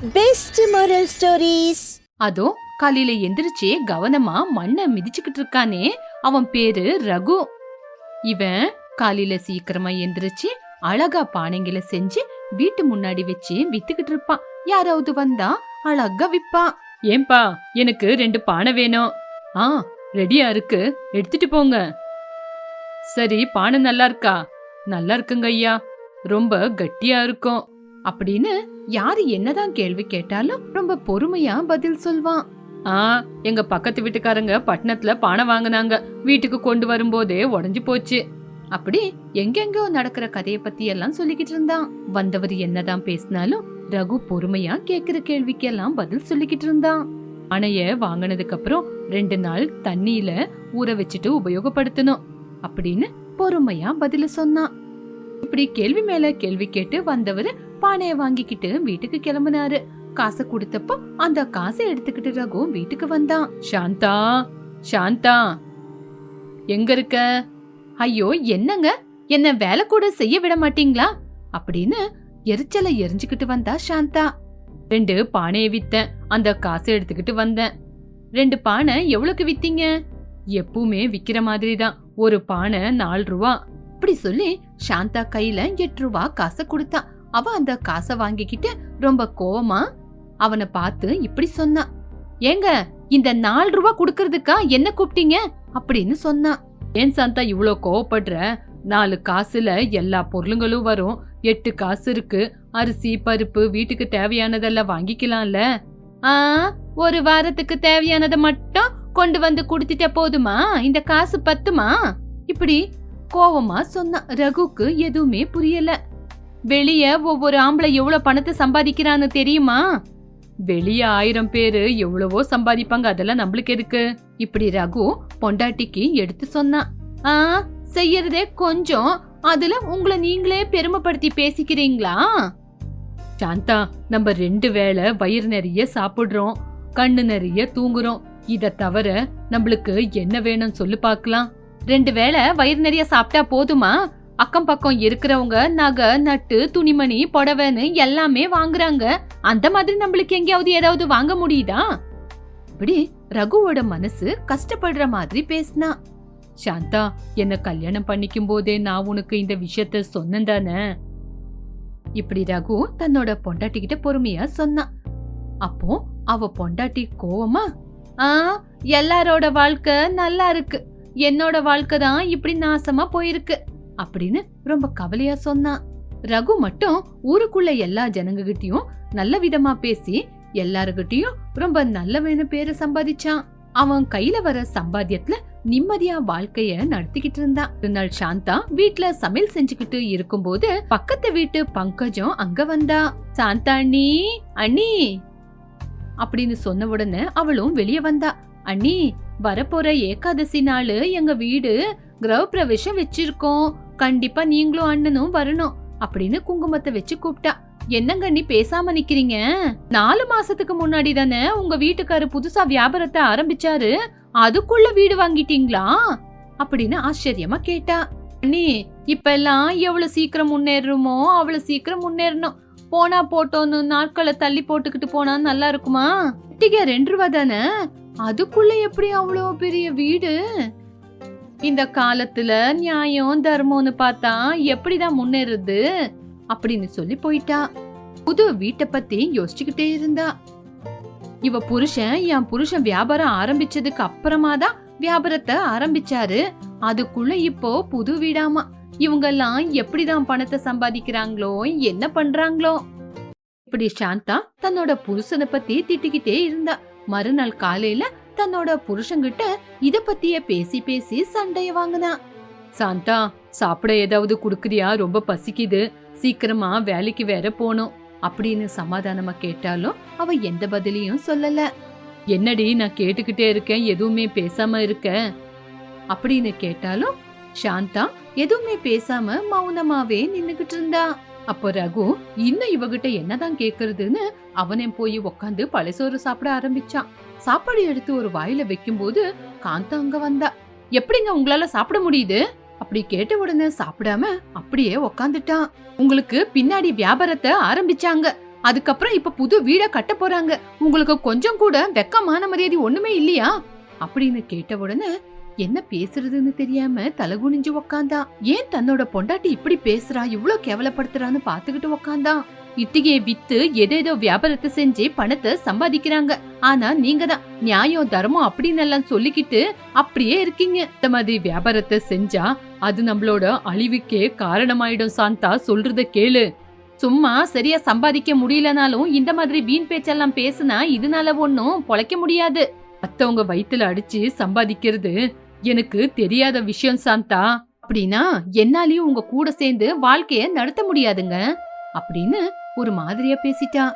Best moral stories அதோ காலையில எந்திரிச்சு கவனமா மண்ணை மிதிச்சுக்கிட்டு இருக்கானே. அவன் பேரு ரகு. இவன் காலையில சீக்கிரமா எந்திரிச்சு அழகா பானைங்களை செஞ்சு வீட்டு முன்னாடி வச்சு வித்துக்கிட்டு இருப்பான். யாராவது வந்தா அழகா விப்பான் ஏன்பா எனக்கு ரெண்டு பானை வேணும். ஆ ரெடியா இருக்கு. எடுத்துட்டு போங்க. சரி பானை நல்லா இருக்கா? நல்லா இருக்குங்க ஐயா ரொம்ப கட்டியா இருக்கும். அப்படின்னு யாரு என்னதான் கேள்வி கேட்டாலும் ரொம்ப பொறுமையா பதில் சொல்வான். ஆ எங்க பக்கத்து வீட்டுக்காரங்க பட்டணத்துல பானை வாங்குனாங்க. வீட்டுக்கு கொண்டு வரும்போதே உடைஞ்சு போச்சு. அப்படி எங்கெங்கோ நடக்கிற கதைய பத்தி எல்லாம் சொல்லிக்கிட்டு இருந்தான். வந்தவர் என்னதான் பேசினாலும் ரகு பொறுமையா கேக்குற கேள்விக்கு எல்லாம் பதில் சொல்லிக்கிட்டு இருந்தான். அணைய வாங்கினதுக்கு அப்புறம் ரெண்டு நாள் தண்ணியில ஊற வச்சுட்டு உபயோகப்படுத்தணும் அப்படின்னு பொறுமையா பதில சொன்னான். இப்படி கேள்வி மேல கேள்வி கேட்டு வந்தவர் பானையை வாங்கிக்கிட்டு வீட்டுக்கு கிளம்புனாரு. காசை கொடுத்தப்போ அந்த காசை எடுத்துக்கிட்டு ரகு வீட்டுக்கு வந்தான். சாந்தா சாந்தா எங்க இருக்க? ஐயோ என்னங்க? என்ன வேலை கூட செய்ய விட மாட்டீங்களா? அப்படின்னு எரிச்சலை எரிஞ்சுக்கிட்டு வந்தா சாந்தா. ரெண்டு பானையை வித்தேன். அந்த காசை எடுத்துக்கிட்டு வந்தேன். ரெண்டு பானை எவ்வளவுக்கு வித்தீங்க? எப்பவுமே விக்கிற மாதிரி தான் ஒரு பானை நாலு ரூபா. அப்படி சொல்லி சாந்தா கையில எட்டு ரூபா காசை கொடுத்தான் அவ அந்த காசை வாங்கிக்கிட்டு ரொம்ப கோவமா அவனை பார்த்து இப்படி சொன்னான் ஏங்க இந்த நாலு ரூபா கொடுக்கறதுக்கா என்ன கூப்பிட்டீங்க? அப்படின்னு சொன்னான் ஏன் சாந்தா இவ்வளோ கோவப்படுற? நாலு காசுல எல்லா பொருளுங்களும் வரும். எட்டு காசு இருக்கு. அரிசி பருப்பு வீட்டுக்கு தேவையானதெல்லாம் வாங்கிக்கலாம்ல. ஆ ஒரு வாரத்துக்கு தேவையானதை மட்டும் கொண்டு வந்து குடுத்துட்ட போதுமா? இந்த காசு பத்துமா? இப்படி கோவமா சொன்னான் ரகுக்கு எதுவுமே புரியல. வெளிய ஒவ்வொரு ஆம்பளை எவ்வளவு பணத்தை சம்பாதிக்கிறான்னு தெரியுமா? வெளிய ஆயிரம் பேரு எவ்வளவோ சம்பாதிப்பாங்க அதெல்லாம் நம்மளுக்கு எதுக்கு? இப்படி ரகு பொண்டாட்டிக்கு எடுத்து சொன்னான் ஆ செய்யறதே கொஞ்சம். அதுல உங்களை நீங்களே பெருமைப்படுத்தி பேசிக்கிறீங்களா? சாந்தா நம்ம ரெண்டு வேளை வயிறு நிறைய சாப்பிடுறோம் கண்ணு நிறைய தூங்குறோம். இத தவிர நம்மளுக்கு என்ன வேணும் சொல்லு பார்க்கலாம். ரெண்டு வேளை வயிறு நிறைய சாப்பிட்டா போதுமா? அக்கம் பக்கம் இருக்கிறவங்க நகை நட்டு துணிமணி புடவைன்னு எல்லாமே வாங்குறாங்க. அந்த மாதிரி நம்மளுக்கு எங்கேயாவது ஏதாவது வாங்க முடியுதா? இப்படி ரகுவோட மனசு கஷ்டப்படுற மாதிரி பேசினா. சாந்தா என்ன கல்யாணம் பண்ணிக்கும் போதே நான் உனக்கு இந்த விஷயத்த சொன்னேன் தானே? இப்படி ரகு தன்னோட பொண்டாட்டி கிட்ட பொறுமையா சொன்னான் அப்போ அவ பொண்டாட்டி கோவமா ஆ எல்லாரோட வாழ்க்கை நல்லா இருக்கு. என்னோட வாழ்க்கை தான் இப்படி நாசமா போயிருக்கு. அப்படின்னு ரொம்ப கவலையா சொன்னான் ரகு மட்டும் ஊருக்குள்ள எல்லா ஜனங்ககிட்டயும் நல்ல விதமா பேசி எல்லாருகிட்டயும் ரொம்ப நல்லவனு பேரை சம்பாதிச்சான். அவன் கையில வர சம்பாத்தியத்துல நிம்மதியா வாழ்க்கைய நடத்திக்கிட்டு இருந்தான். ஒரு நாள் சாந்தா வீட்டுல சமையல் செஞ்சுக்கிட்டு இருக்கும்போது பக்கத்து வீட்டு பங்கஜம் அங்க வந்தா. சாந்தா அண்ணி அண்ணி அப்படின்னு சொன்ன உடனே அவளும் வெளியே வந்தா. அண்ணி வரப்போற ஏகாதசி நாள் எங்க வீடு கிரக பிரவேசம் வச்சிருக்கோம். கண்டிப்பா நீங்களும் அண்ணனும் வரணும் அப்படின்னு குங்குமத்தை வச்சு கூப்பிட்டா. என்னங்க நீ பேசாம நிக்கிறீங்க? நாலு மாசத்துக்கு முன்னாடி தானே உங்க வீட்டுக்காரு புதுசா வியாபாரத்தை ஆரம்பிச்சாரு. அதுக்குள்ள வீடு வாங்கிட்டீங்களா? அப்படின்னு ஆச்சரியமா கேட்டா. அண்ணி இப்ப எல்லாம் எவ்வளவு சீக்கிரம் முன்னேறுமோ அவ்வளவு சீக்கிரம் முன்னேறணும். போனா போட்டோன்னு நாட்களை தள்ளி போட்டுக்கிட்டு போனா நல்லா இருக்குமா? டிக ரெண்டு ரூபா தானே? அதுக்குள்ள எப்படி அவ்வளோ பெரிய வீடு? இந்த காலத்துல நியாயம் தர்மம்னு பார்த்தா எப்படிதான் முன்னேறுது அப்படின்னு சொல்லி போயிட்டா. புது வீட்டை பத்தி யோசிச்சுக்கிட்டே இருந்தா. இவ புருஷன் என் புருஷன் வியாபாரம் ஆரம்பிச்சதுக்கு அப்புறமா தான் வியாபாரத்தை ஆரம்பிச்சாரு. அதுக்குள்ள இப்போ புது வீடாமா. இவங்கெல்லாம் எப்படிதான் பணத்தை சம்பாதிக்கிறாங்களோ என்ன பண்றாங்களோ. இப்படி சாந்தா தன்னோட புருஷனை பத்தி திட்டிக்கிட்டே இருந்தா. மறுநாள் காலையில தன்னோட புருஷங்கிட்ட இத பத்திய பேசி பேசி சண்டைய வாங்கினா. சாந்தா சாப்பிட ஏதாவது குடுக்குறியா? ரொம்ப பசிக்குது. சீக்கிரமா வேலைக்கு வேற போனோம் அப்படின்னு சமாதானமா கேட்டாலும் அவ எந்த பதிலையும் சொல்லல. என்னடி நான் கேட்டுக்கிட்டே இருக்கேன். எதுவுமே பேசாம இருக்க? அப்படின்னு கேட்டாலும் சாந்தா எதுவுமே பேசாம மௌனமாவே நின்னுகிட்டு இருந்தா. அப்போ ரகு இன்னும் இவகிட்ட என்னதான் கேக்குறதுன்னு? அவனே போய் உக்காந்து பழசோறு சாப்பிட ஆரம்பிச்சான். சாப்பாடு எடுத்து ஒரு வாயில வைக்கும்போது காந்தா அங்க வந்தா. எப்படிங்க உங்களால சாப்பிட முடியுது? அப்படி கேட்ட உடனே சாப்பிடாம அப்படியே உக்காந்துட்டான். உங்களுக்கு பின்னாடி வியாபாரத்தை ஆரம்பிச்சாங்க. அதுக்கப்புறம் இப்ப புது வீட கட்ட போறாங்க. உங்களுக்கு கொஞ்சம் கூட வெக்கமான மரியாதை ஒண்ணுமே இல்லையா? அப்படின்னு கேட்ட உடனே என்ன பேசுறதுன்னு தெரியாம தலகுனிஞ்சு உக்காந்தான். ஏன் தன்னோட பொண்டாட்டி இப்படி பேசுறா? இவ்ளோ கேவலப்படுத்துறான்னு பாத்துக்கிட்டு உக்காந்தான். இத்தகைய வித்து எதேதோ வியாபாரத்தை செஞ்சு பணத்தை சம்பாதிக்கிறாங்க. ஆனா நீங்க தான் நியாயம் தர்மம் அப்படின்னு எல்லாம் சொல்லிக்கிட்டு அப்படியே இருக்கீங்க. இந்த மாதிரி வியாபாரத்தை செஞ்சா அது நம்மளோட அழிவுக்கே காரணமாயிடும் சாந்தா. சொல்றத கேளு. சும்மா சரியா சம்பாதிக்க முடியலனாலும் இந்த மாதிரி வீண் பேச்செல்லாம் பேசுனா இதனால ஒன்னும் பொழைக்க முடியாது. மத்தவங்க வயிற்றுல அடிச்சு சம்பாதிக்கிறது எனக்கு தெரியாத விஷயம் சாந்தா. அப்படின்னா என்னாலயும் உங்க கூட சேர்ந்து வாழ்க்கைய நடத்த முடியாதுங்க. அப்படின்னு ஒரு மாதிரியா பேசிட்டா.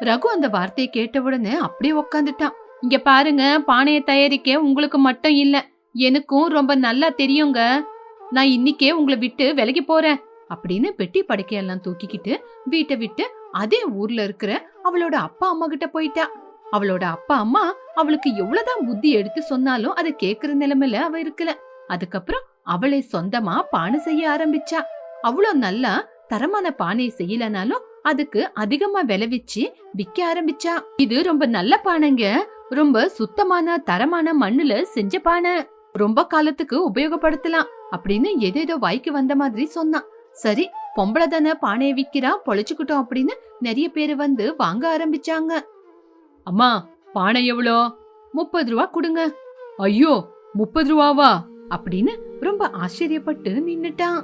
ரகு அந்த வார்த்தையை கேட்ட உடனே அப்படியே உக்காந்துட்டான் இங்க பாருங்க பானையை தயாரிக்க உங்களுக்கு மட்டும் இல்ல எனக்கும் ரொம்ப நல்லா தெரியுங்க. நான் இன்னைக்கே உங்களை விட்டு விலகி போறேன் அப்படின்னு பெட்டி படுக்கையெல்லாம் தூக்கிக்கிட்டு வீட்டை விட்டு அதே ஊர்ல இருக்கிற அவளோட அப்பா அம்மா கிட்ட போயிட்டா. அவளோட அப்பா அம்மா அவளுக்கு எவ்வளவுதான் புத்தி எடுத்து சொன்னாலும் அதை கேக்குற நிலைமையில அவ இருக்கல. அதுக்கப்புறம் அவளை சொந்தமா பானை செய்ய ஆரம்பிச்சா. அவ்வளோ நல்லா தரமான பானையை செய்யலனாலும் அதுக்கு அதிகமா விளைவிச்சு விக்க ஆரம்பிச்சா. இது ரொம்ப நல்ல பானைங்க. ரொம்ப சுத்தமான தரமான மண்ணுல செஞ்ச பானை. ரொம்ப காலத்துக்கு உபயோகப்படுத்தலாம் அப்படின்னு எதேதோ வாய்க்கு வந்த மாதிரி சொன்னான். சரி பொம்பளை தானே பானையை விக்கிறா பொழைச்சுக்கிட்டோம் அப்படின்னு நிறைய பேர் வந்து வாங்க ஆரம்பிச்சாங்க. அம்மா பானை எவ்வளோ? முப்பது ரூபா கொடுங்க. ஐயோ முப்பது ரூபாவா? அப்படின்னு ரொம்ப ஆச்சரியப்பட்டு நின்னுட்டான்.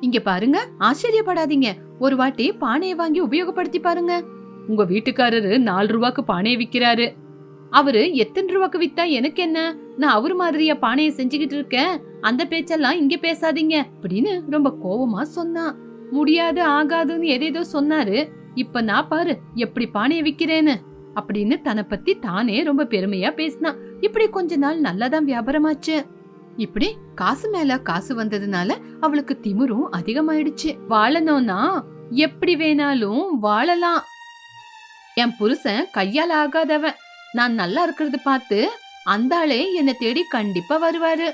இங்க பாருங்க ஆச்சரியப்படாதீங்க. ஒரு வாட்டி பானையை வாங்கி உபயோகப்படுத்தி பாருங்க. உங்க வீட்டுக்காரரு நாலு ரூபாக்கு பானையை விக்கிறாரு. அவரு எத்தனை ரூபாக்கு வித்தா எனக்கு என்ன? நான் அவரு மாதிரியா பானையை செஞ்சுக்கிட்டு இருக்கேன். அந்த பேச்செல்லாம் இங்க பேசாதீங்க அப்படின்னு ரொம்ப கோவமா சொன்னான் முடியாது ஆகாதுன்னு எதேதோ சொன்னாரு. இப்ப நான் பாரு எப்படி பானையை விக்கிறேன்னு. அப்படின்னு தன்னை பத்தி தானே ரொம்ப பெருமையா பேசினான் இப்படி கொஞ்ச நாள் நல்லாதான் வியாபாரமாச்சு. இப்படி காசு மேல காசு வந்ததுனால அவளுக்கு திமிரும் அதிகமாயிடுச்சு. வாழணும்னா எப்படி வேணாலும் வாழலாம். என் புருஷன் கையால் ஆகாதவன். நான் நல்லா இருக்கிறது பார்த்து அந்த ஆளே என்னை தேடி கண்டிப்பா வருவாரு.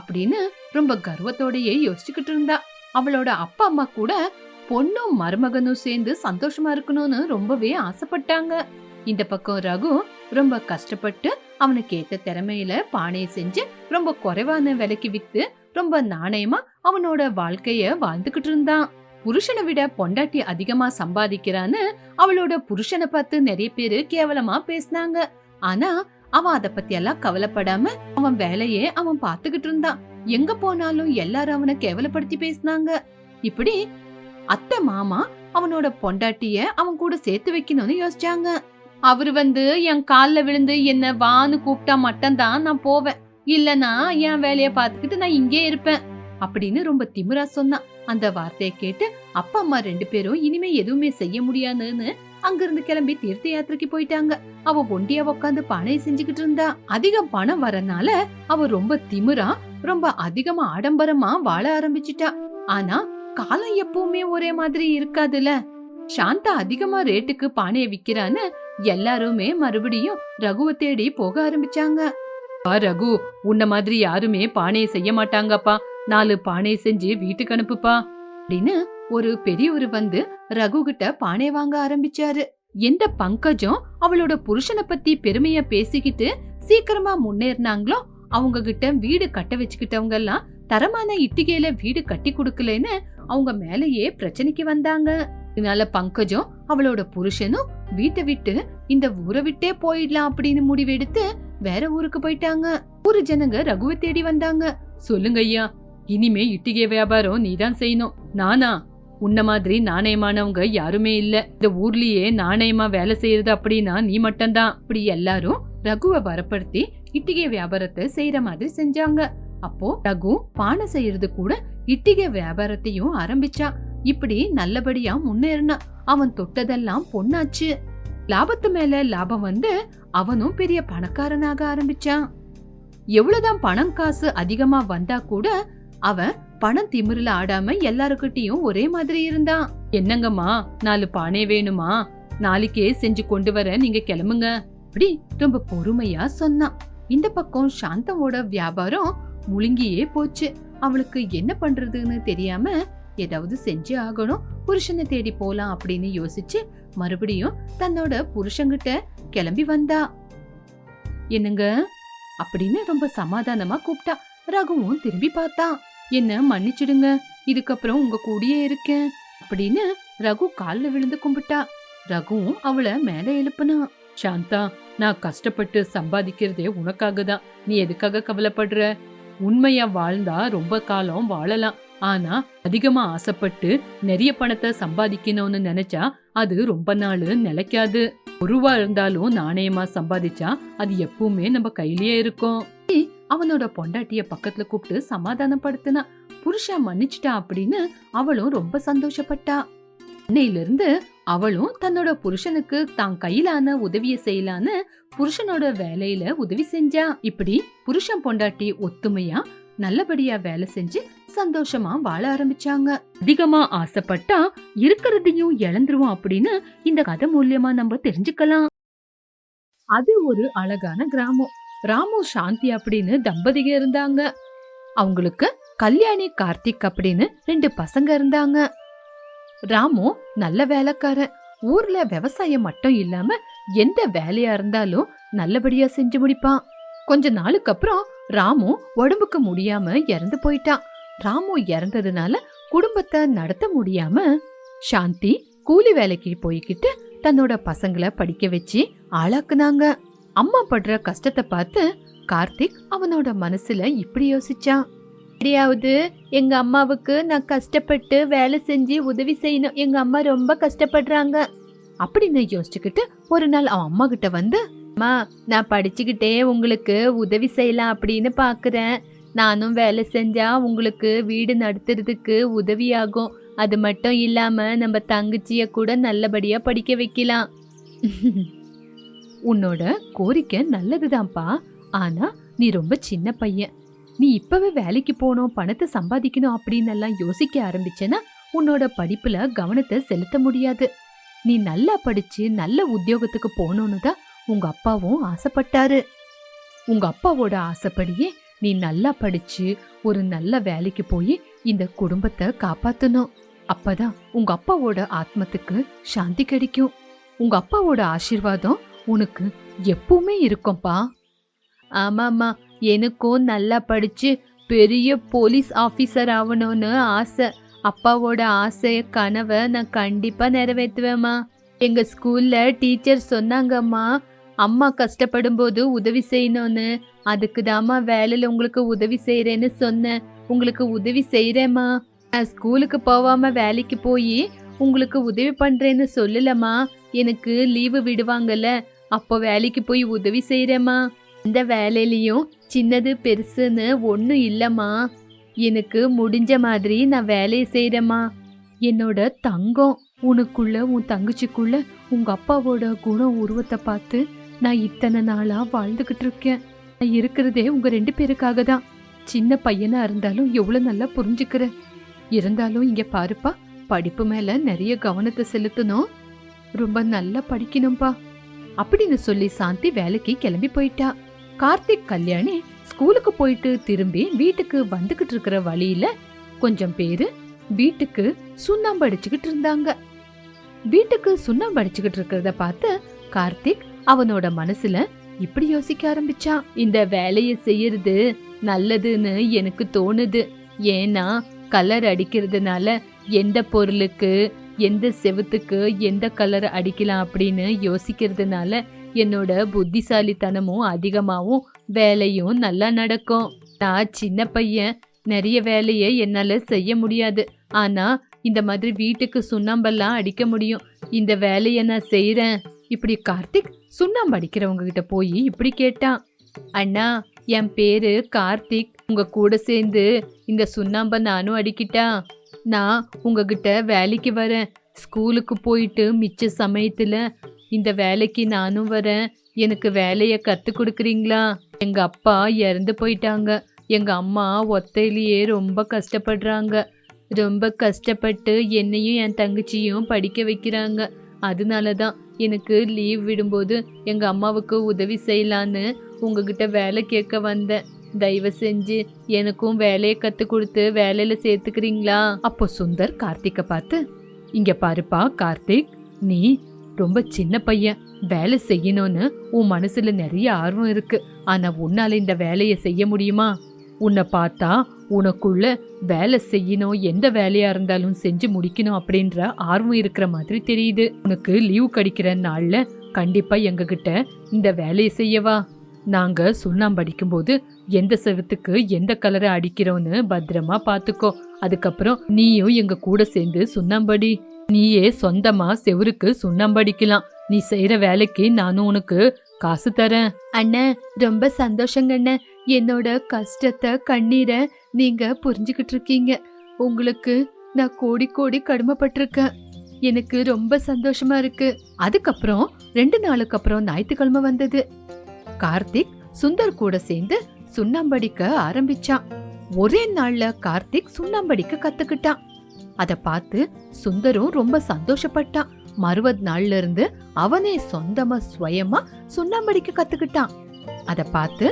அப்படின்னு ரொம்ப கர்வத்தோடயே யோசிச்சுக்கிட்டு இருந்தா. அவளோட அப்பா அம்மா கூட பொண்ணும் மருமகனும் சேர்ந்து சந்தோஷமா இருக்கணும்னு ரொம்பவே ஆசைப்பட்டாங்க. இந்த பக்கம் ரகு ரொம்ப கஷ்டப்பட்டு அவனுக்கு ஏத்த திறமையில பானையை செஞ்சு ரொம்ப குறைவான விலைக்கு வித்து ரொம்ப நாணயமா அவனோட வாழ்க்கைய வாழ்ந்துகிட்டு இருந்தான். புருஷனை விட பொண்டாட்டி அதிகமா சம்பாதிக்கிறான்னு அவளோட புருஷனை பார்த்து நிறைய பேரு கேவலமா பேசினாங்க. ஆனா அவன் அத பத்தி எல்லாம் கவலைப்படாம அவன் வேலையே அவன் பாத்துக்கிட்டு இருந்தான். எங்க போனாலும் எல்லாரும் அவனை கேவலப்படுத்தி பேசினாங்க. இப்படி அத்தை மாமா அவனோட பொண்டாட்டிய அவன் கூட சேர்த்து வைக்கணும்னு யோசிச்சாங்க. அவர் வந்து என் கால்ல விழுந்து என்ன வான்னு கூப்பிட்டா மட்டும்தான் நான் போவேன். இல்லனா என் வேலைய பார்த்துக்கிட்டு நான் இங்கே இருப்பேன் அப்படின்னு ரொம்ப திமிரா சொன்னான். அந்த வார்த்தையை கேட்டு அப்பா அம்மா ரெண்டு பேரும் இனிமே எதுவுமே செய்ய முடியாதுன்னு அங்கிருந்து கிளம்பி தீர்த்த யாத்திரைக்கு போயிட்டாங்க. அவ ஒண்டியா உட்காந்து பானையை செஞ்சுக்கிட்டு இருந்தா. அதிகம் பணம் வரனால அவ ரொம்ப திமிரா ரொம்ப அதிகமா ஆடம்பரமா வாழ ஆரம்பிச்சிட்டா. ஆனா காலம் எப்பவுமே ஒரே மாதிரி இருக்காதுல. சாந்தா அதிகமா ரேட்டுக்கு பானையை விக்கிறான்னு எல்லாருமே மறுபடியும் ரகுவை தேடி போக ஆரம்பிச்சாங்க. ரகு உன்ன மாதிரி யாருமே பானையை செய்ய மாட்டாங்கப்பா. நாலு பானையை செஞ்சு வீட்டுக்கு அனுப்புப்பா. அப்படின்னு ஒரு பெரியவர் வந்து ரகு கிட்ட பானை வாங்க ஆரம்பிச்சாரு. எந்த பங்கஜம் அவளோட புருஷனை பத்தி பெருமையா பேசிக்கிட்டு சீக்கிரமா முன்னேறினாங்களோ அவங்க கிட்ட வீடு கட்ட வச்சுக்கிட்டவங்க எல்லாம் தரமான இட்டிகையில வீடு கட்டி கொடுக்கலன்னு அவங்க மேலேயே பிரச்சனைக்கு வந்தாங்க. இதனால பங்கஜம் அவளோட புருஷனும் வீட்டை விட்டு இந்த ஊரை விட்டே போயிடலாம் அப்படின்னு முடிவெடுத்து வேற ஊருக்கு போயிட்டாங்க. ஊரு ஜனங்க ரகுவை தேடி வந்தாங்க. சொல்லுங்க ஐயா இனிமே இட்டிகை வியாபாரம் நீதான் செய்யணும். நானா? உன்ன மாதிரி நாணயமானவங்க யாருமே இல்ல. இந்த ஊர்லயே நாணயமா வேலை செய்யறது அப்படின்னா நீ மட்டும்தான். இப்படி எல்லாரும் ரகுவை வரப்படுத்தி இட்டிகை வியாபாரத்தை செய்யற மாதிரி செஞ்சாங்க. அப்போ ரகு பானை செய்யறது கூட இட்டிகை வியாபாரத்தையும் ஆரம்பிச்சான் இப்படி நல்லபடியா முன்னேறினா அவன் தொட்டதெல்லாம் பொண்ணாச்சு. லாபத்து மேல லாபம் வந்து அவனும் பெரிய பணக்காரனாக ஆரம்பிச்சான். எவ்வளவுதான் பணம் காசு அதிகமா வந்தா கூட அவன் பணம் திமிரில ஆடாம எல்லாருக்கிட்டையும் ஒரே மாதிரி இருந்தான். என்னங்கம்மா நாலு பானை வேணுமா? நாளைக்கே செஞ்சு கொண்டு வர நீங்க கிளம்புங்க. அப்படி ரொம்ப பொறுமையா சொன்னான். இந்த பக்கம் சாந்தமோட வியாபாரம் முழுங்கியே போச்சு. அவளுக்கு என்ன பண்றதுன்னு தெரியாம ஏதாவது செஞ்சு ஆகணும் புருஷனை தேடி போலாம் அப்படின்னு யோசிச்சு மறுபடியும் தன்னோட புருஷங்கிட்ட கிளம்பி வந்தா. என்னங்க? அப்படின்னு ரொம்ப சமாதானமா கூப்பிட்டா ரகுவும் திரும்பி பார்த்தான் என்ன மன்னிச்சிடுங்க இதுக்கப்புறம் உங்க கூடயே இருக்கேன் அப்படின்னு ரகு கால்ல விழுந்து கும்பிட்டா. ரகுவும் அவளை மேல எழுப்புனா. சாந்தா நான் கஷ்டப்பட்டு சம்பாதிக்கிறதே உனக்காக தான் நீ எதுக்காக கவலைப்படுற? உண்மையா வாழ்ந்தா ரொம்ப காலம் வாழலாம். ஆனா அதிகமா ஆசைப்பட்டு நிறைய பணத்தை சம்பாதிக்கணும்னு நினைச்சா அது ரொம்ப நாள் நிலைக்காது. ஒரு இருந்தாலும் நாணயமா சம்பாதிச்சா அது எப்பவுமே நம்ம கையிலேயே இருக்கும். அவனோட பொண்டாட்டிய பக்கத்துல கூப்பிட்டு சமாதானப்படுத்தினா புருஷா மன்னிச்சிட்டா அப்படின்னு அவளும் ரொம்ப சந்தோஷப்பட்டா. அன்னையிலிருந்து அவளும் தன்னோட புருஷனுக்கு தான் கையிலான உதவியை செய்யலான்னு புருஷனோட வேலையில உதவி செஞ்சா. இப்படி புருஷன் பொண்டாட்டி ஒத்துமையா நல்லபடியா வேலை செஞ்சு சந்தோஷமா வாழ ஆரம்பிச்சாங்க. அதிகமா ஆசைப்பட்டா இருக்கிறதையும் இழந்துருவோம் அப்படின்னு இந்த கதை மூலியமா நம்ம தெரிஞ்சுக்கலாம். அது ஒரு அழகான கிராமம். ராமு சாந்தி அப்படின்னு தம்பதிக இருந்தாங்க. அவங்களுக்கு கல்யாணி கார்த்திக் அப்படின்னு ரெண்டு பசங்க இருந்தாங்க. ராமு நல்ல வேலைக்காரன். ஊர்ல விவசாயம் மட்டும் இல்லாம எந்த வேலையா இருந்தாலும் நல்லபடியா செஞ்சு முடிப்பான். கொஞ்ச நாளுக்கு அப்புறம் ராமு உடம்புக்கு முடியாம இறந்து போயிட்டான். ராமு இறந்ததுனால குடும்பத்தை நடத்த முடியாம சாந்தி கூலி வேலைக்கு போய்கிட்டு தன்னோட பசங்களை படிக்க வச்சு ஆளாக்குனாங்க. அம்மா படுற கஷ்டத்தை பார்த்து கார்த்திக் அவனோட மனசுல இப்படி யோசிச்சான். எப்படியாவது எங்க அம்மாவுக்கு நான் கஷ்டப்பட்டு வேலை செஞ்சு உதவி செய்யணும். எங்க அம்மா ரொம்ப கஷ்டப்படுறாங்க. அப்படின்னு யோசிச்சுக்கிட்டு ஒரு நாள் அவன் அம்மா கிட்ட வந்து அம்மா நான் படிச்சுக்கிட்டே உங்களுக்கு உதவி செய்யலாம் அப்படின்னு பாக்குறேன். நானும் வேலை செஞ்சா உங்களுக்கு வீடு நடத்துறதுக்கு உதவியாகும். அது மட்டும் இல்லாம நம்ம தங்கச்சிய கூட நல்லபடியா படிக்க வைக்கலாம். உன்னோட கோரிக்கை நல்லதுதான்ப்பா. ஆனா நீ ரொம்ப சின்ன பையன். நீ இப்பவே வேலைக்கு போகணும் பணத்தை சம்பாதிக்கணும் அப்படின்னு எல்லாம் யோசிக்க ஆரம்பிச்சேன்னா உன்னோட படிப்புல கவனத்தை செலுத்த முடியாது. நீ நல்லா படிச்சு நல்ல உத்தியோகத்துக்கு போகணும்னு தான் உங்க அப்பாவும் ஆசைப்பட்டாரு. உங்க அப்பாவோட ஆசைப்படியே நீ நல்லா படிச்சு ஒரு நல்ல வேலைக்கு போய் இந்த குடும்பத்தை காப்பாத்தணும். அப்பதான் உங்க அப்பாவோட ஆத்மத்துக்கு சாந்தி கிடைக்கும். உங்க அப்பாவோட ஆசீர்வாதம் உனக்கு எப்பவுமே இருக்கும்பா. ஆமாம்மா. எனக்கும் நல்லா படித்து பெரிய போலீஸ் ஆஃபீஸர் ஆகணும்னு ஆசை. அப்பாவோட ஆசைய கனவை நான் கண்டிப்பாக நிறைவேற்றுவேம்மா. எங்கள் ஸ்கூலில் டீச்சர் சொன்னாங்கம்மா அம்மா கஷ்டப்படும் போது உதவி செய்யணும்னு. அதுக்கு தாம்மா வேலையில் உங்களுக்கு உதவி செய்கிறேன்னு சொன்னேன். உங்களுக்கு உதவி செய்கிறேம்மா நான் ஸ்கூலுக்கு போகாமல் வேலைக்கு போய் உங்களுக்கு உதவி பண்ணுறேன்னு சொல்லலம்மா. எனக்கு லீவு விடுவாங்கல்ல அப்போ வேலைக்கு போய் உதவி செய்கிறேம்மா இந்த வேலையிலையும் சின்னது பெருசுன்னு ஒன்றும் இல்லைம்மா. எனக்கு முடிஞ்ச மாதிரி நான் வேலையை செய்கிறேம்மா என்னோட தங்கம் உனக்குள்ள உன் தங்கச்சிக்குள்ள உங்க அப்பாவோட குணம் உருவத்தை பார்த்து நான் இத்தனை நாளா வாழ்ந்துகிட்டு இருக்கேன். நான் இருக்கிறதே உங்க ரெண்டு பேருக்காக தான். சின்ன பையனா இருந்தாலும் எவ்வளவு நல்லா புரிஞ்சுக்கிறேன் இருந்தாலும் இங்க பாருப்பா படிப்பு மேல நிறைய கவனத்தை செலுத்தணும். ரொம்ப நல்லா படிக்கணும்பா. அப்படின்னு சொல்லி சாந்தி வேலைக்கு கிளம்பி போயிட்டா. கார்த்திக் கல்யாணி ஸ்கூலுக்கு போயிட்டு திரும்பி வீட்டுக்கு வந்துகிட்டு இருக்கிற வழியில கொஞ்சம் பேரு வீட்டுக்கு சுண்ணாம்பு அடிச்சுக்கிட்டு இருந்தாங்க. வீட்டுக்கு சுண்ணாம்பு அடிச்சுக்கிட்டு இருக்கிறத பார்த்து கார்த்திக் அவனோட மனசுல இப்படி யோசிக்க ஆரம்பிச்சான். இந்த வேலையை செய்யறது நல்லதுன்னு எனக்கு தோணுது. ஏன்னா கலர் அடிக்கிறதுனால எந்த பொருளுக்கு எந்த செவுத்துக்கு எந்த கலர் அடிக்கலாம் அப்படின்னு யோசிக்கிறதுனால என்னோட புத்திசாலித்தனமும் அதிகமாகவும் வேலையும் நல்லா நடக்கும். நான் சின்ன பையன் நிறைய வேலையை என்னால் செய்ய முடியாது. ஆனால் இந்த மாதிரி வீட்டுக்கு சுண்ணாம்பெல்லாம் அடிக்க முடியும். இந்த வேலையை நான் செய்கிறேன் இப்படி கார்த்திக் சுண்ணாம்பு அடிக்கிறவங்க கிட்ட போய் இப்படி கேட்டான் அண்ணா என் பேரு கார்த்திக். உங்க கூட சேர்ந்து இந்த சுண்ணாம்ப நானும் அடிக்கிட்டா நான் உங்ககிட்ட வேலைக்கு வரேன். ஸ்கூலுக்கு போயிட்டு மிச்ச சமயத்துல இந்த வேலைக்கு நானும் வரேன். எனக்கு வேலையை கற்றுக் கொடுக்குறீங்களா? எங்க அப்பா இறந்து போயிட்டாங்க. எங்க அம்மா ஒத்தையிலேயே ரொம்ப கஷ்டப்படுறாங்க. ரொம்ப கஷ்டப்பட்டு என்னையும் என் தங்கச்சியும் படிக்க வைக்கிறாங்க. அதனால தான் எனக்கு லீவ் விடும்போது எங்க அம்மாவுக்கு உதவி செய்யலான்னு உங்ககிட்ட வேலை கேட்க வந்தேன். தயவு செஞ்சு எனக்கும் வேலையை கற்றுக் கொடுத்து வேலையில சேர்த்துக்கிறீங்களா? அப்போ சுந்தர் கார்த்திகை பார்த்து இங்க பாருப்பா கார்த்திக் நீ ரொம்ப சின்ன பையன். வேலை செய்யணும்னு உன் மனசுல நிறைய ஆர்வம் இருக்கு. ஆனா உன்னால இந்த வேலையை செய்ய முடியுமா? உன்னை பார்த்தா உனக்குள்ள வேலை செய்யணும் எந்த வேலையா இருந்தாலும் செஞ்சு முடிக்கணும் அப்படின்ற ஆர்வம் இருக்கிற மாதிரி தெரியுது. உனக்கு லீவ் கிடைக்கிற நாள்ல கண்டிப்பா எங்ககிட்ட இந்த வேலையை செய்யவா நாங்க சுண்ணாம்பு அடிக்கும்போது எந்த செவத்துக்கு எந்த கலரை அடிக்கிறோன்னு பத்திரமா பாத்துக்கோ அதுக்கப்புறம் நீயும் எங்க கூட சேர்ந்து சுண்ணாம்படி நீயே சொந்தமா செவுருக்கு சுண்ணாம்படிக்கலாம் நீ செய்யற வேலைக்கு நானும் உனக்கு காசு தரேன். அண்ணன் ரொம்ப சந்தோஷங்க அண்ணன் என்னோட கஷ்டத்தை கண்ணீரை நீங்க புரிஞ்சுக்கிட்டு இருக்கீங்க. உங்களுக்கு நான் கோடி கோடி கடுமைப்பட்டிருக்கேன். எனக்கு ரொம்ப சந்தோஷமா இருக்கு. அதுக்கப்புறம் ரெண்டு நாளுக்கு அப்புறம் ஞாயிற்றுக்கிழமை வந்தது. கார்த்திக் சுந்தர் கூட சேர்ந்து சுண்ணாம்படிக்க ஆரம்பிச்சான். ஒரே நாள்ல கார்த்திக் சுண்ணாம்படிக்க கத்துக்கிட்டான். அதை பார்த்து சுந்தரும் ரொம்ப சந்தோஷப்பட்டான். மறுவது நாள்ல இருந்து அவனே சொந்தமா சுயமா சுண்ணாம்படிக்க கத்துக்கிட்டான். அத பார்த்து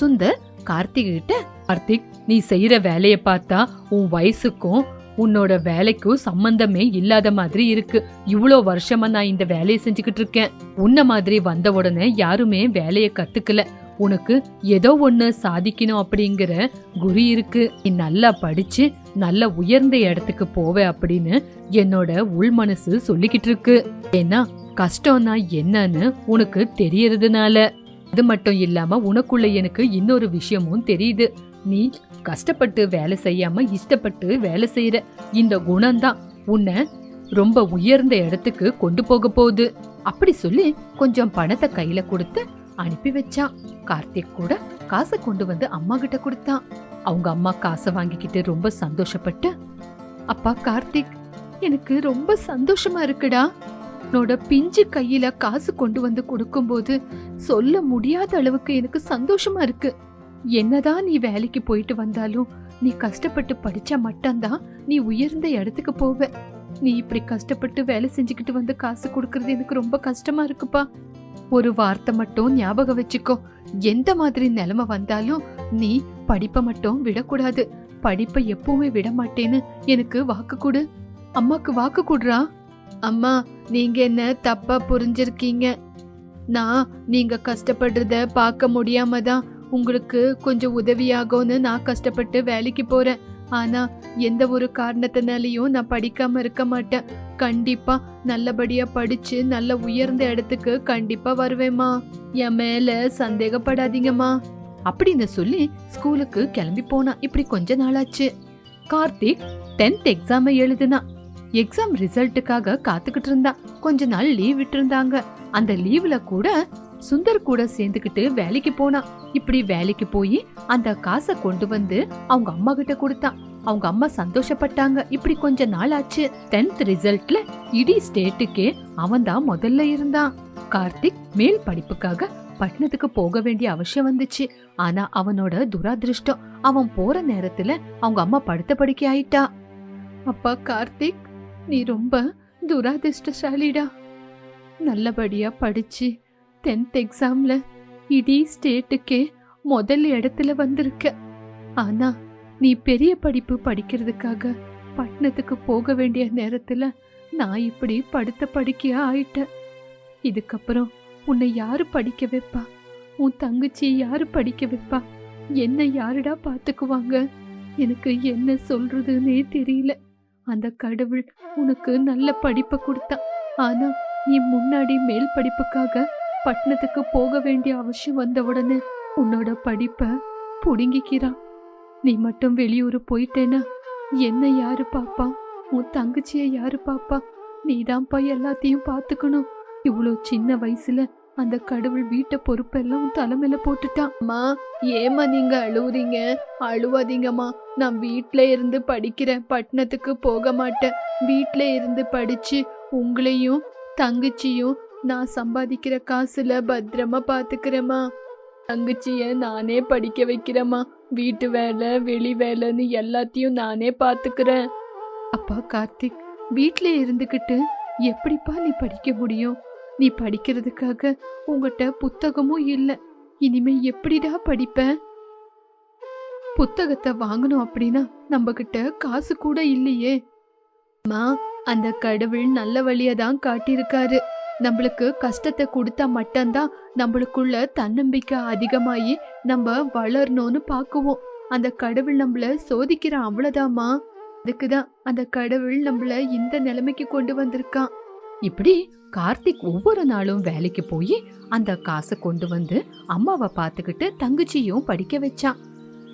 சுந்தர் கார்த்திக் கிட்ட கார்த்திக் நீ செய்யற வேலைய பார்த்தா உன் வயசுக்கும் உன்னோட வேலைக்கும் சம்பந்தமே இல்லாத மாதிரி இருக்கு. இவ்வளோ வருஷமா நான் இந்த வேலையை செஞ்சுக்கிட்டு இருக்கேன். உன்ன மாதிரி வந்த உடனே யாருமே வேலையை கத்துக்கல. உனக்கு ஏதோ ஒன்று சாதிக்கணும் அப்படிங்கிற குறி இருக்கு. நீ நல்லா படிச்சு நல்ல உயர்ந்த இடத்துக்கு போவ அப்படின்னு என்னோட உள் மனசு சொல்லிக்கிட்டு இருக்கு. ஏன்னா கஷ்டம்னா என்னன்னு உனக்கு தெரியறதுனால. அது மட்டும் இல்லாம உனக்குள்ள எனக்கு இன்னொரு விஷயமும் தெரியுது. நீ கஷ்டப்பட்டு வேலை செய்யாம இஷ்டப்பட்டு வேலை செய்யற இந்த குணம்தான் உன்னை ரொம்ப உயர்ந்த இடத்துக்கு கொண்டு போக போகுது. அப்படி சொல்லி கொஞ்சம் பணத்தை கையில கொடுத்து அனுப்பி வச்சான் கார்த்திக் கூட காசை கொண்டு வந்து அம்மா கிட்ட கொடுத்தான். அவங்க அம்மா காசை வாங்கிக்கிட்டு ரொம்ப சந்தோஷப்பட்டு அப்பா கார்த்திக் எனக்கு ரொம்ப சந்தோஷமா இருக்குடா. உன்னோட பிஞ்சு கையில காசு கொண்டு வந்து கொடுக்கும்போது சொல்ல முடியாத அளவுக்கு எனக்கு சந்தோஷமா இருக்கு. என்னதான் நீ வேலைக்கு போயிட்டு வந்தாலும் நீ கஷ்டப்பட்டு படிச்சா மட்டும்தான் நீ உயர்ந்த இடத்துக்கு போவ. நீ இப்படி கஷ்டப்பட்டு வேலை செஞ்சுக்கிட்டு வந்து காசு கொடுக்கறது எனக்கு ரொம்ப கஷ்டமா இருக்குப்பா. ஒரு வார்த்தை மட்டும் ஞாபகம் வச்சுக்கோ. எந்த மாதிரி நிலைமை வந்தாலும் நீ படிப்பை மட்டும் விடக்கூடாது. படிப்பை எப்பவுமே விட மாட்டேன்னு எனக்கு வாக்கு கொடு. அம்மாக்கு வாக்கு கொடுறா. அம்மா நீங்க என்ன தப்பா புரிஞ்சிருக்கீங்க? நான் நீங்க கஷ்டப்படுறத பார்க்க முடியாம தான் உங்களுக்கு கொஞ்சம் உதவியாகும்னு நான் கஷ்டப்பட்டு வேலைக்கு போறேன். ஆனா எந்த ஒரு காரணத்தினாலையும் நான் படிக்காம இருக்க மாட்டேன். கண்டிப்பா நல்லபடியா படிச்சு நல்ல உயர்ந்த இடத்துக்கு கண்டிப்பா வருவேம்மா. என் மேல சந்தேகப்படாதீங்கம்மா. அப்படின்னு சொல்லி ஸ்கூலுக்கு கிளம்பி போனா இப்படி கொஞ்ச நாளாச்சு. கார்த்திக் டென்த் எக்ஸாமை எழுதுனா. எக்ஸாம் ரிசல்ட்டுக்காக காத்துக்கிட்டு இருந்தான். கொஞ்ச நாள் லீவ் விட்டுருந்தாங்க. அந்த லீவ்ல கூட சுந்தர் கூட சேர்ந்துக்கிட்டு வேலைக்கு போனான் இப்படி வேலைக்கு போய் அந்த காசை கொண்டு வந்து அவங்க அம்மா கிட்ட கொடுத்தான். அவங்க அம்மா சந்தோஷப்பட்டாங்க. இப்படி கொஞ்ச நாள் ஆச்சு. டென்த் ரிசல்ட்ல இடி ஸ்டேட்டுக்கே அவன் தான் முதல்ல இருந்தான். கார்த்திக் மேல் படிப்புக்காக பட்டணத்துக்கு போக வேண்டிய அவசியம் வந்துச்சு. ஆனா அவனோட துராதிருஷ்டம் அவன் போற நேரத்துல அவங்க அம்மா படுத்த படுக்கை ஆயிட்டா. அப்பா கார்த்திக் நீ ரொம்ப துராதிருஷ்டசாலிடா. நல்லபடியா படிச்சு டென்த் எக்ஸாம்ல இடி ஸ்டேட்டுக்கே முதல் இடத்துல வந்திருக்க. ஆனா நீ பெரிய படிப்பு படிக்கிறதுக்காக பட்டணத்துக்கு போக வேண்டிய நேரத்துல நான் இப்படி படுத்த படிக்கையா ஆயிட்டேன் இதுக்கப்புறம் உன்னை யாரு படிக்க வைப்பா? உன் தங்கச்சி யாரு படிக்க வைப்பா? என்ன யாருடா பார்த்துக்குவாங்க எனக்கு என்ன சொல்றதுன்னே தெரியல. அந்த கடவுள் உனக்கு நல்ல படிப்பை கொடுத்தான் ஆனா நீ முன்னாடி மேல் படிப்புக்காக பட்டணத்துக்கு போக வேண்டிய அவசியம் வந்தவுடனே உன்னோட படிப்பை புடுங்கிக்கிறான் நீ மட்டும் வெளியூர் போயிட்டேன்னா என்ன யாரு பாப்பா? உன் தங்கச்சிய யாரு பாப்பா? நீதான்ப்பா எல்லாத்தையும் பார்த்துக்கணும் இவ்வளோ சின்ன வயசுல அந்த கடவுள் வீட்டை பொறுப்பெல்லாம் உன் தலைமையில போட்டுட்டான். அம்மா ஏமா நீங்க அழுவுறீங்க? அழுவாதீங்கம்மா. நான் வீட்ல இருந்து படிக்கிறேன். பட்டணத்துக்கு போக மாட்டேன். வீட்ல இருந்து படிச்சு உங்களையும் தங்கச்சியும் நான் சம்பாதிக்கிற காசுல பத்திரமா பாத்துக்கிறேம்மா. தங்கச்சிய நானே படிக்க வைக்கிறேம்மா. வீட்டு வேலை வெளி வேலைன்னு எல்லாத்தையும் நானே பாத்துக்கிறேன். அப்பா கார்த்திக் வீட்ல இருந்துகிட்டு எப்படிப்பா நீ படிக்க முடியும்? நீ படிக்கிறதுக்காக உங்ககிட்ட புத்தகமும் இல்லை. இனிமே எப்படிடா படிப்ப? புத்தகத்தை வாங்கணும் அப்படின்னா நம்ம கிட்ட காசு கூட இல்லையே. அம்மா அந்த கடவுள் நல்ல வழியை தான் காட்டியிருக்காரு. நம்மளுக்கு கஷ்டத்தை கொடுத்தா மட்டும்தான் நம்மளுக்குள்ள தன்னம்பிக்கை அதிகமாகி நம்ம வளரணும்னு பார்க்குவோம். அந்த கடவுள் நம்மள சோதிக்கிறான் அவ்வளோதாம்மா அதுக்கு தான் அந்த கடவுள் நம்மள இந்த நிலைமைக்கு கொண்டு வந்திருக்கான். இப்படி கார்த்திக் ஒவ்வொரு நாளும் வேலைக்கு போய் அந்த காசை கொண்டு வந்து அம்மாவை பார்த்துக்கிட்டு தங்கச்சியும் படிக்க வச்சான்.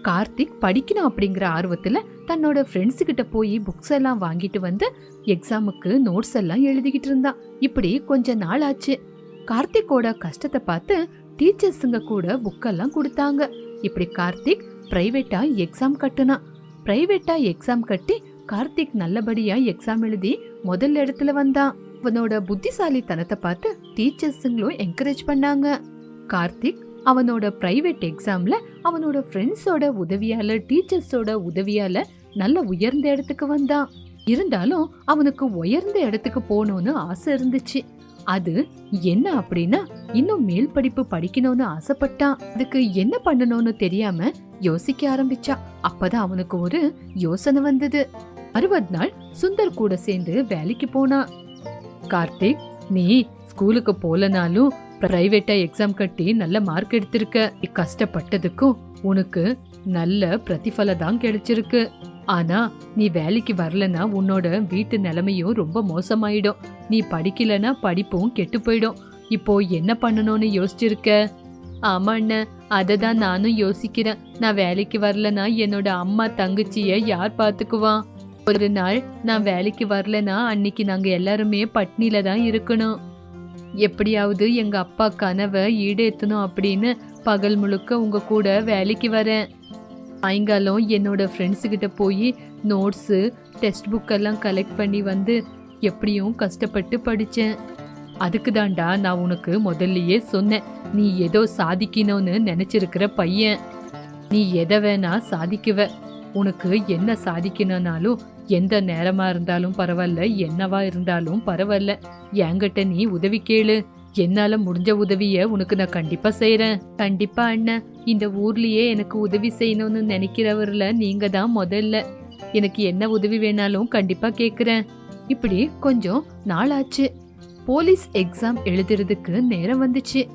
கார்த்திக் படிக்கணும் அப்படிங்கிற ஆர்வத்தில் தன்னோட ஃப்ரெண்ட்ஸ் கிட்ட போய் புக்ஸ் எல்லாம் வாங்கிட்டு வந்து எக்ஸாமுக்கு நோட்ஸ் எல்லாம் எழுதிக்கிட்டு இருந்தான் இப்படி கொஞ்ச நாள் ஆச்சு. கார்த்திக்கோட கஷ்டத்தை பார்த்து டீச்சர்ஸுங்க கூட புக்கெல்லாம் கொடுத்தாங்க. இப்படி கார்த்திக் பிரைவேட்டா எக்ஸாம் கட்டுனான் பிரைவேட்டா எக்ஸாம் கட்டி கார்த்திக் நல்லபடியா எக்ஸாம் எழுதி முதல் இடத்துல வந்தான் அவனோட புத்திசாலித்தனத்தை பார்த்து டீச்சர்ஸுங்களும் என்கரேஜ் பண்ணாங்க. கார்த்திக் அவனோட பிரைவேட் எக்ஸாம்ல அவனோட ஃப்ரெண்ட்ஸோட உதவியால டீச்சர்ஸோட உதவியால நல்ல உயர்ந்த இடத்துக்கு வந்தான். இருந்தாலும் அவனுக்கு உயர்ந்த இடத்துக்கு போகணும்னு ஆசை இருந்துச்சு. அது என்ன அப்படின்னா இன்னும் மேல் படிப்பு படிக்கணும்னு ஆசைப்பட்டான். அதுக்கு என்ன பண்ணணும்னு தெரியாம யோசிக்க ஆரம்பிச்சான் அப்பதான் அவனுக்கு ஒரு யோசனை வந்தது. அறுபது நாள் சுந்தர் கூட சேர்ந்து வேலைக்கு போனான். கார்த்திக் நீ ஸ்கூலுக்கு போலனாலும் பிரைவேட்டா எக்ஸாம் கட்டி நல்ல மார்க் எடுத்திருக்க. கஷ்டப்பட்டதுக்கும் உனக்கு நல்ல பிரதிபலம் தான் கிடைச்சிருக்கு. ஆனா நீ வேலைக்கு வரலனா உன்னோட வீட்டு நிலைமையும் ரொம்ப மோசமாயிடும். நீ படிக்கலனா படிப்பும் கெட்டு போயிடும். இப்போ என்ன பண்ணணும்னு யோசிச்சிருக்க? ஆமா அண்ணன் அதை தான் நானும் யோசிக்கிறேன். நான் வேலைக்கு வரலனா என்னோட அம்மா தங்கச்சிய யார் பார்த்துக்குவான் ஒரு நாள் நான் வேலைக்கு வரலனா அன்னைக்கு நாங்க எல்லாருமே பட்னில தான் இருக்கணும். எப்படியாவது எங்க அப்பா கனவை ஈடேத்தணும் அப்படின்னு பகல் முழுக்க உங்க கூட வேலைக்கு வரேன். சாயங்காலம் என்னோட ஃப்ரெண்ட்ஸுக்கிட்ட போய் நோட்ஸு டெக்ஸ்ட் புக்கெல்லாம் கலெக்ட் பண்ணி வந்து எப்படியும் கஷ்டப்பட்டு படித்தேன் அதுக்கு தாண்டா நான் உனக்கு முதல்லயே சொன்னேன். நீ ஏதோ சாதிக்கணும்னு நினச்சிருக்கிற பையன். நீ எதை வேணா சாதிக்குவ. உனக்கு என்ன சாதிக்கணும்னாலும் எந்த நேரமா இருந்தாலும் பரவாயில்ல என்னவா இருந்தாலும் பரவாயில்ல. என்கிட்ட நீ உதவி கேளு. என்னால முடிஞ்ச உதவிய உனக்கு நான் கண்டிப்பா செய்யறேன் கண்டிப்பா அண்ணன் இந்த ஊர்லயே எனக்கு உதவி செய்யணும்னு நினைக்கிறவர்ல நீங்க தான் முதல்ல. எனக்கு என்ன உதவி வேணாலும் கண்டிப்பா கேக்குறேன். இப்படி கொஞ்சம் நாளாச்சு. போலீஸ் எக்ஸாம் எழுதுறதுக்கு நேரம் வந்துச்சு.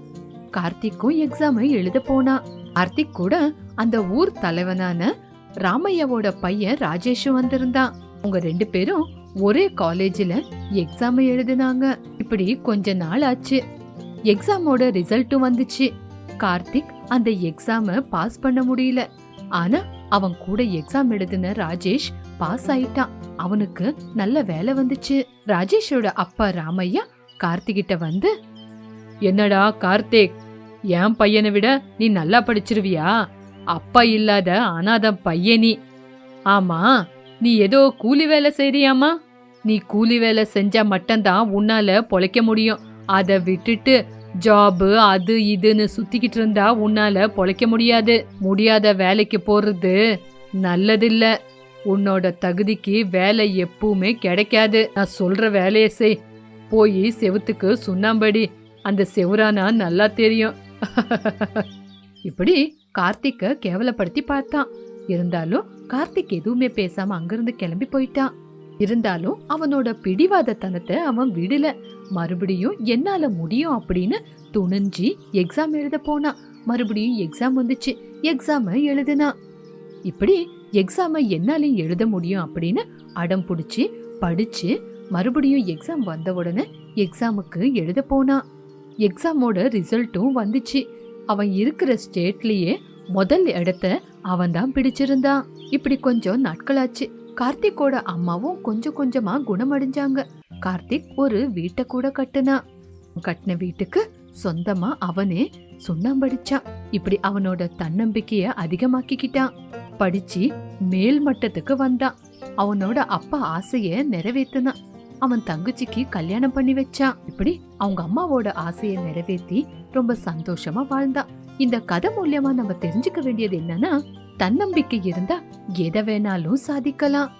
கார்த்திக்கும் எக்ஸாமை எழுத போனா. கார்த்திக் கூட அந்த ஊர் தலைவனான ராமையாவோட பையன் ராஜேஷும் வந்திருந்தான். அவங்க ரெண்டு பேரும் ஒரே காலேஜில் எக்ஸாமை எழுதினாங்க. இப்படி கொஞ்ச நாள் ஆச்சு எக்ஸாமோட ரிசல்ட்டும் வந்துச்சு. கார்த்திக் அந்த எக்ஸாம பாஸ் பண்ண முடியல. ஆனா அவன் கூட எக்ஸாம் எழுதின ராஜேஷ் பாஸ் ஆயிட்டான். அவனுக்கு நல்ல வேலை வந்துச்சு. ராஜேஷோட அப்பா ராமையா கார்த்திகிட்ட வந்து என்னடா கார்த்திக் என் பையனை விட நீ நல்லா படிச்சிருவியா? அப்பா இல்லாத அனாத பையனி. ஆமா நீ ஏதோ கூலி வேலை செய்றியாமா நீ கூலி வேலை செஞ்சா மட்டும்தான் உன்னால பொழைக்க முடியும். அதை விட்டுட்டு ஜாபு அது இதுன்னு சுத்திக்கிட்டு இருந்தா உன்னால பொழைக்க முடியாது. முடியாத வேலைக்கு போறது நல்லதில்ல. உன்னோட தகுதிக்கு வேலை எப்பவுமே கிடைக்காது. நான் சொல்ற வேலையை செய். போய் செவுத்துக்கு சுண்ணாம்படி. அந்த செவுரானா நல்லா தெரியும். இப்படி கார்த்திக்க கேவலப்படுத்தி பார்த்தான். இருந்தாலும் கார்த்திக் எதுவுமே பேசாம அங்கிருந்து கிளம்பி போயிட்டான். இருந்தாலும் அவனோட பிடிவாதத்தனத்தை அவன் விடல. மறுபடியும் என்னால் முடியும் அப்படின்னு துணிஞ்சு எக்ஸாம் எழுத போனா. மறுபடியும் எக்ஸாம் வந்துச்சு. எக்ஸாமை எழுதுனா. இப்படி எக்ஸாமை என்னாலையும் எழுத முடியும் அப்படின்னு அடம் பிடிச்சி படித்து மறுபடியும் எக்ஸாம் வந்த உடனே எக்ஸாமுக்கு எழுத போனா. எக்ஸாமோட ரிசல்ட்டும் வந்துச்சு. அவன் இருக்கிற ஸ்டேட்லேயே முதல் இடத்த அவன் தான் பிடிச்சிருந்தான். இப்படி கொஞ்சம் நாட்களாச்சு கார்த்திக்கோட அம்மாவும் கொஞ்சம் கொஞ்சமாக குணமடைஞ்சாங்க. கார்த்திக் ஒரு வீட்டை கூட கட்டுனான் கட்டின வீட்டுக்கு சொந்தமா அவனே சுண்ணாம்படிச்சான் இப்படி அவனோட தன்னம்பிக்கைய அதிகமாக்கிக்கிட்டான். படிச்சு மேல் மட்டத்துக்கு வந்தான். அவனோட அப்பா ஆசைய நிறைவேத்தினான். அவன் தங்கச்சிக்கு கல்யாணம் பண்ணி வச்சான். இப்படி அவங்க அம்மாவோட ஆசைய நிறைவேத்தி ரொம்ப சந்தோஷமா வாழ்ந்தான். இந்த கதை மூலியமா நம்ம தெரிஞ்சுக்க வேண்டியது என்னன்னா தன்னம்பிக்கை இருந்தா எதை வேணாலும் சாதிக்கலாம்.